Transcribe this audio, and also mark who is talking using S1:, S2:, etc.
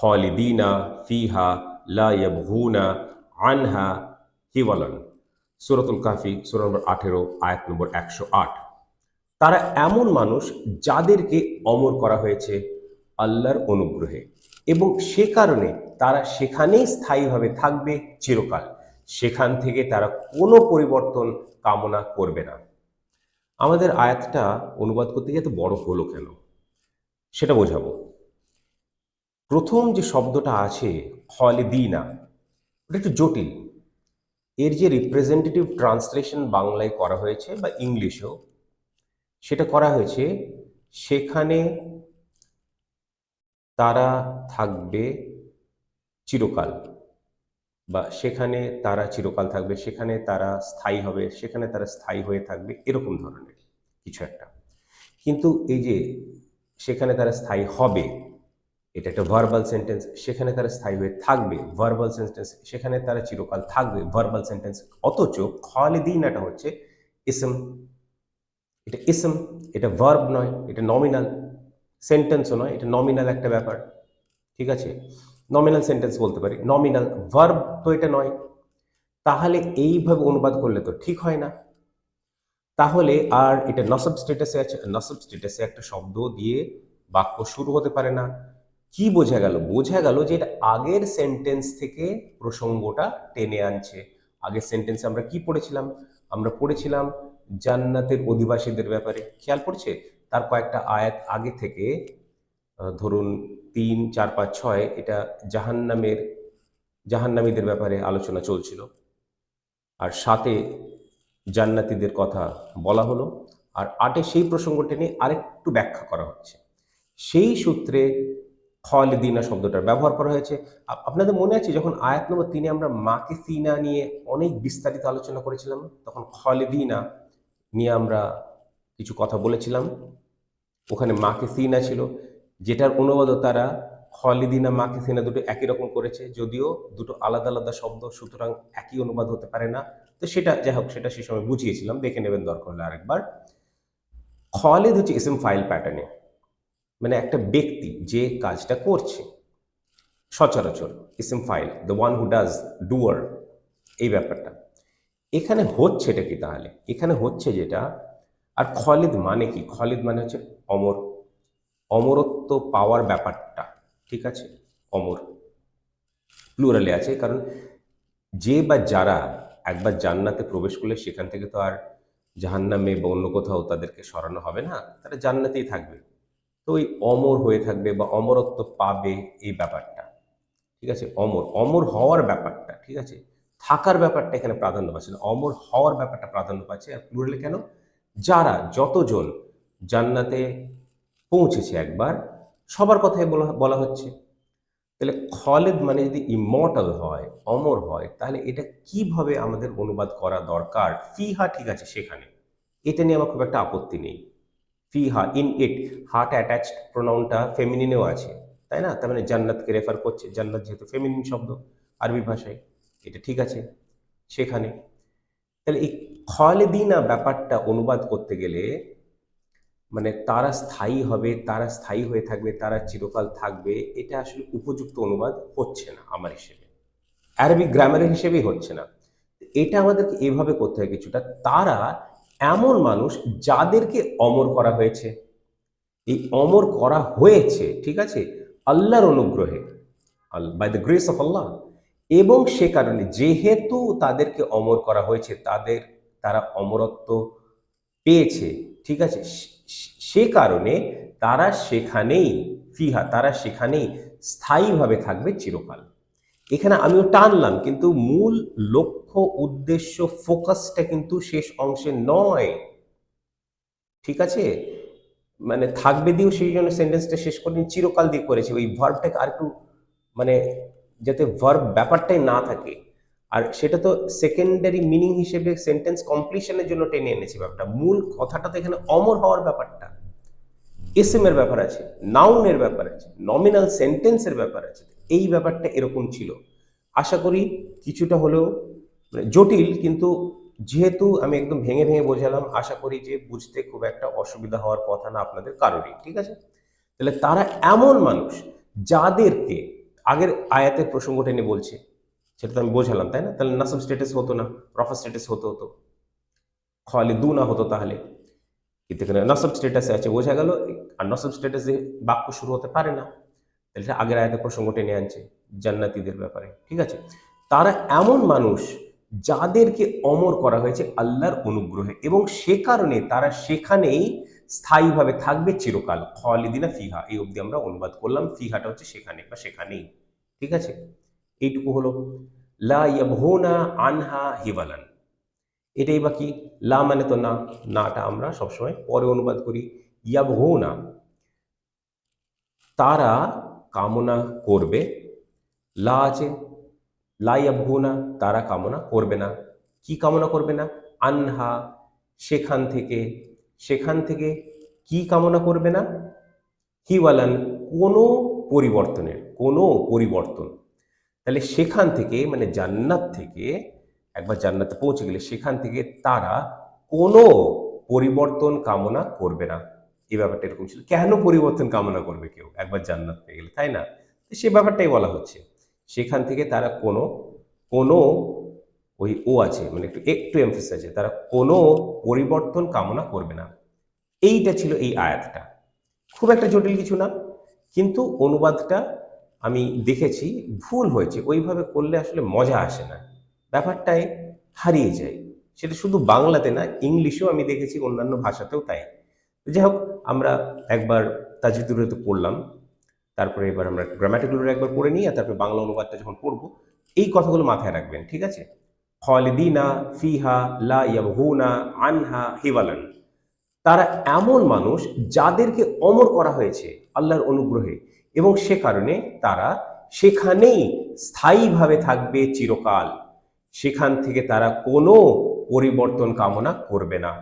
S1: খালিদিনা ফিহা লা ইয়াবহুনা আনহা হিওয়ালান। সূরাতুল কাফি সূরা নম্বর আঠেরো, আয়াত নম্বর একশো আট। তারা এমন মানুষ যাদেরকে অমর করা হয়েছে আল্লাহর অনুগ্রহে এবং সে কারণে তারা সেখানেই স্থায়ীভাবে থাকবে চিরকাল। সেখান থেকে তারা কোনো পরিবর্তন কামনা করবে না। আমাদের আয়াতটা অনুবাদ করতে গিয়ে এত বড় হলো কেন? সেটা বোঝাবো। প্রথম যে শব্দটা আছে খলেদিনা ওটা একটু জটিল। এর যে রিপ্রেজেন্টেটিভ ট্রান্সলেশন বাংলায় করা হয়েছে বা ইংলিশেও, সেটা করা হয়েছে, সেখানে তারা থাকবে চিরকাল বা সেখানে তারা চিরকাল থাকবে, সেখানে তারা স্থায়ী হবে, সেখানে তারা স্থায়ী হয়ে থাকবে এরকম ধরনের কিছু একটা। কিন্তু এই যে, সেখানে তারা স্থায়ী হবে এটা একটা ভার্বাল সেন্টেন্স সেখানে তারা স্থায়ী হয়ে থাকবে। ভার্বাল সেন্টেন্স সেখানে তারা চিরকাল থাকবে। ভার্বাল সেন্টেন্স অথচ খালিদিনাটা হচ্ছে ইসম এটা ইসম এটা ভার্ব নয়, এটা নমিনাল সেন্টেন্সও নয়, এটা নমিনাল একটা ব্যাপার। ঠিক আছে? নমিনাল সেন্টেন্স বলতে পারি। নমিনাল ভার্ব তো এটা নয়। তাহলে এইভাবে অনুবাদ করলে তো ঠিক হয় না। তাহলে আর এটা নসব স্টেটাসে আছে। নসব স্টেটাসে একটা শব্দ দিয়ে বাক্য শুরু হতে পারে না। কি বোঝা গেল? বোঝা গেল যে এটা আগের সেন্টেন্স থেকে প্রসঙ্গটা টেনে আনছে। আগের সেন্টেন্সে আমরা কি পড়েছিলাম? আমরা পড়েছিলাম জান্নাতের অধিবাসীদের ব্যাপারে। খেয়াল পড়ছে তার কয়েকটা আয়াত আগে থেকে ধরুন তিন, চার, পাঁচ, ছয়, এটা জাহান্নামের, জাহান্নামীদের ব্যাপারে আলোচনা চলছিল। আর সাথে জান্নাতীদের কথা বলা হলো। আর আটে সেই প্রসঙ্গ টেনে আরেকটু ব্যাখ্যা করা হচ্ছে। সেই সূত্রে খলিদিনা শব্দটার ব্যবহার করা হয়েছে। আপনাদের মনে আছে যখন আয়াত নম্বর তিনে আমরা মাকে সিনা নিয়ে অনেক বিস্তারিত আলোচনা করেছিলাম, তখন খলিদিনা নিয়ে আমরা কিছু কথা বলেছিলাম। ওখানে মাকে সিনা ছিল, যেটার অনুবাদও তারা খলিদিনা মাকে সিনা দুটো একই রকম করেছে, যদিও দুটো আলাদা আলাদা শব্দ, সুতরাং একই অনুবাদ হতে পারে না। তো সেটা, যাই হোক, সেটা সে সময় বুঝিয়েছিলাম, দেখে নেবেন দরকার হলে আরেকবার। খলিদ হচ্ছে এসএম ফাইল প্যাটার্নে। মানে একটা ব্যক্তি যে কাজটা করছে। সচরাচর ইসম file the one who does doer এই ব্যাপারটা। এখানে হচ্ছে এটা কি তাহলে? এখানে হচ্ছে যেটা, আর খলিদ মানে কি? খলিদ মানে হচ্ছে অমর। অমরত্ব পাওয়ার ব্যাপারটা, ঠিক আছে? অমর। প্লুরালে আছে, কারণ যে বা যারা একবার জান্নাতে প্রবেশ করলে সেখান থেকে তো আর জাহান্নামে বা অন্য কোথাও তাদেরকে সরানো হবে না। তারা জান্নাতেই থাকবে। তো ওই অমর হয়ে থাকবে বা অমরত্ব পাবে এই ব্যাপারটা, ঠিক আছে? অমর অমর হওয়ার ব্যাপারটা, ঠিক আছে? থাকার ব্যাপারটা এখানে প্রাধান্য পাচ্ছে না। অমর হওয়ার ব্যাপারটা প্রাধান্য পাচ্ছে আর প্লুরালে কেন? যারা যতজন জান্নাতে পৌঁছেছে একবার, সবার কথাই বলা বলা হচ্ছে। তাহলে খলেদ মানে যদি ইমর্টাল হয়, অমর হয়, তাহলে এটা কীভাবে আমাদের অনুবাদ করা দরকার? ফিহা ঠিক আছে সেখানে। এটা নিয়ে আমার খুব একটা আপত্তি নেই। ফিহা ইন ইট হার্ট অ্যাটাচড প্রোনাউনটা ফেমিনিনেও আছে, তাই না? তার মানে জান্নাতকে রেফার করছে, জান্নাত যেহেতু ফেমিনিন শব্দ, আরবি ভাষায়, এটা ঠিক আছে, সেখানে। তাহলে এই খলেদিনা ব্যাপারটা অনুবাদ করতে গেলে মানে তারা স্থায়ী হবে, তারা স্থায়ী হয়ে থাকবে, তারা চিরকাল থাকবে, এটা আসলে উপযুক্ত অনুবাদ হচ্ছে না আমার হিসেবে। অ্যারবিক গ্রামারের হিসেবেই হচ্ছে না। এটা আমাদেরকে এভাবে করতে হয় কিছুটা। তারা এমন মানুষ যাদেরকে অমর করা হয়েছে। এই অমর করা হয়েছে, ঠিক আছে? আল্লাহর অনুগ্রহে। By the grace of Allah এবং সে কারণে যেহেতু তাদেরকে অমর করা হয়েছে, তাদের, তারা অমরত্ব পেয়েছে, ঠিক আছে? সে- কারণে তারা সেখানেই, ফিহা, তারা সেখানেই স্থায়ীভাবে থাকবে চিরকাল। এখানে আমিও টানলাম, কিন্তু মূল লক্ষ্য, উদ্দেশ্য, ফোকাসটা কিন্তু শেষ অংশে নয়। ঠিক আছে? মানে থাকবে দিয়েও সেই জন্য সেন্টেন্সটা শেষ করে চিরকাল দিয়ে করেছে। ওই ভার্বটাকে আর একটু মানে যাতে ভার্ব ব্যাপারটাই না থাকে। আর সেটা তো সেকেন্ডারি মিনিং হিসেবে সেন্টেন্স কমপ্লিশনের জন্য টেনে এনেছে ব্যাপারটা। মূল কথাটা তো এখানে অমর হওয়ার ব্যাপারটা। এসএমের ব্যাপার আছে নাউনের ব্যাপার আছে নমিনাল সেন্টেন্সের ব্যাপার আছে। এই ব্যাপারটা এরকম ছিল। আশা করি কিছুটা হলেও মানে জটিল, কিন্তু যেহেতু আমি একদম ভেঙে ভেঙে বোঝালাম, আশা করি যে বুঝতে খুব একটা অসুবিধা হওয়ার কথা না আপনাদের কারোরই, ঠিক আছে? তাহলে তারা এমন মানুষ যাদেরকে আগের আয়াতের প্রসঙ্গ টেনে বলছে, সেটা তো আমি বোঝালাম, তাই না? তাহলে নাসব স্ট্যাটাস হতো না রফা স্ট্যাটাস হতো হতো। খালিদু না হতো তাহলে। কিন্তু এখানে নসব স্ট্যাটাসে আছে, বোঝা গেল, আর নসব স্ট্যাটাসে বাক্য শুরু হতে পারে না। এটা আগের আয়াতের প্রসঙ্গ টেনে আনছে, জান্নাতীদের ব্যাপারে, ঠিক আছে? তারা এমন মানুষ যাদেরকে অমর করা হয়েছে আল্লাহর অনুগ্রহে এবং সে কারণে তারা সেখানেই স্থায়ীভাবে থাকবে চিরকাল। খালিদিনা ফিহা, এই অবধি আমরা অনুবাদ করলাম, ফিহাটা হচ্ছে সেখানে বা সেখানেই, ঠিক আছে? এইটুকু হলো, লা ইয়াবহুনা আনহা হিবালান। এটাই বা কি লা মানে তো না, নাটা আমরা সবসময় পরে অনুবাদ করি। ইয়াবহুনা, তারা কামনা করবে। লা আছে লা ইয়াবহুনা তারা কামনা করবে না। কি কামনা করবে না? আনহা, সেখান থেকে সেখান থেকে কি কামনা করবে না? হিওয়ালান, কোনো পরিবর্তনের, কোনো পরিবর্তন। তাহলে সেখান থেকে মানে জান্নাত থেকে, একবার জান্নাতে পৌঁছে গেলে সেখান থেকে তারা কোনো পরিবর্তন কামনা করবে না। এই ব্যাপারটা এরকম ছিল। কেন পরিবর্তন কামনা করবে কেউ? একবার জান্নাত পেয়ে গেলে, তাই না? সে ব্যাপারটাই বলা হচ্ছে। সেখান থেকে তারা কোনো কোনো ওই ও আছে মানে একটু একটু এমফেস আছে, তারা কোনো পরিবর্তন কামনা করবে না। এইটা ছিল এই আয়াতটা। খুব একটা জটিল কিছু না, কিন্তু অনুবাদটা আমি দেখেছি, ভুল হয়েছে। ওইভাবে করলে আসলে মজা আসে না। ব্যাপারটাই হারিয়ে যায়। সেটা শুধু বাংলাতে না, ইংলিশেও আমি দেখেছি, অন্যান্য ভাষাতেও তাই। যাই হোক আমরা একবার তাজিদুরে পড়লাম, তারপরে এবার আমরা গ্রামাটিকগুলো একবার পড়ে নিই, আর তারপরে বাংলা অনুবাদটা যখন পড়ব, এই কথাগুলো মাথায় রাখবেন, ঠিক আছে? খালিদিনা ফিহা লা ইয়াবহুনা আনহা হিওয়ালান। তারা এমন মানুষ যাদেরকে অমর করা হয়েছে আল্লাহর অনুগ্রহে, এবং সে কারণে তারা সেখানেই স্থায়ীভাবে থাকবে চিরকাল। সেখান থেকে তারা কোনো পরিবর্তন কামনা করবে না।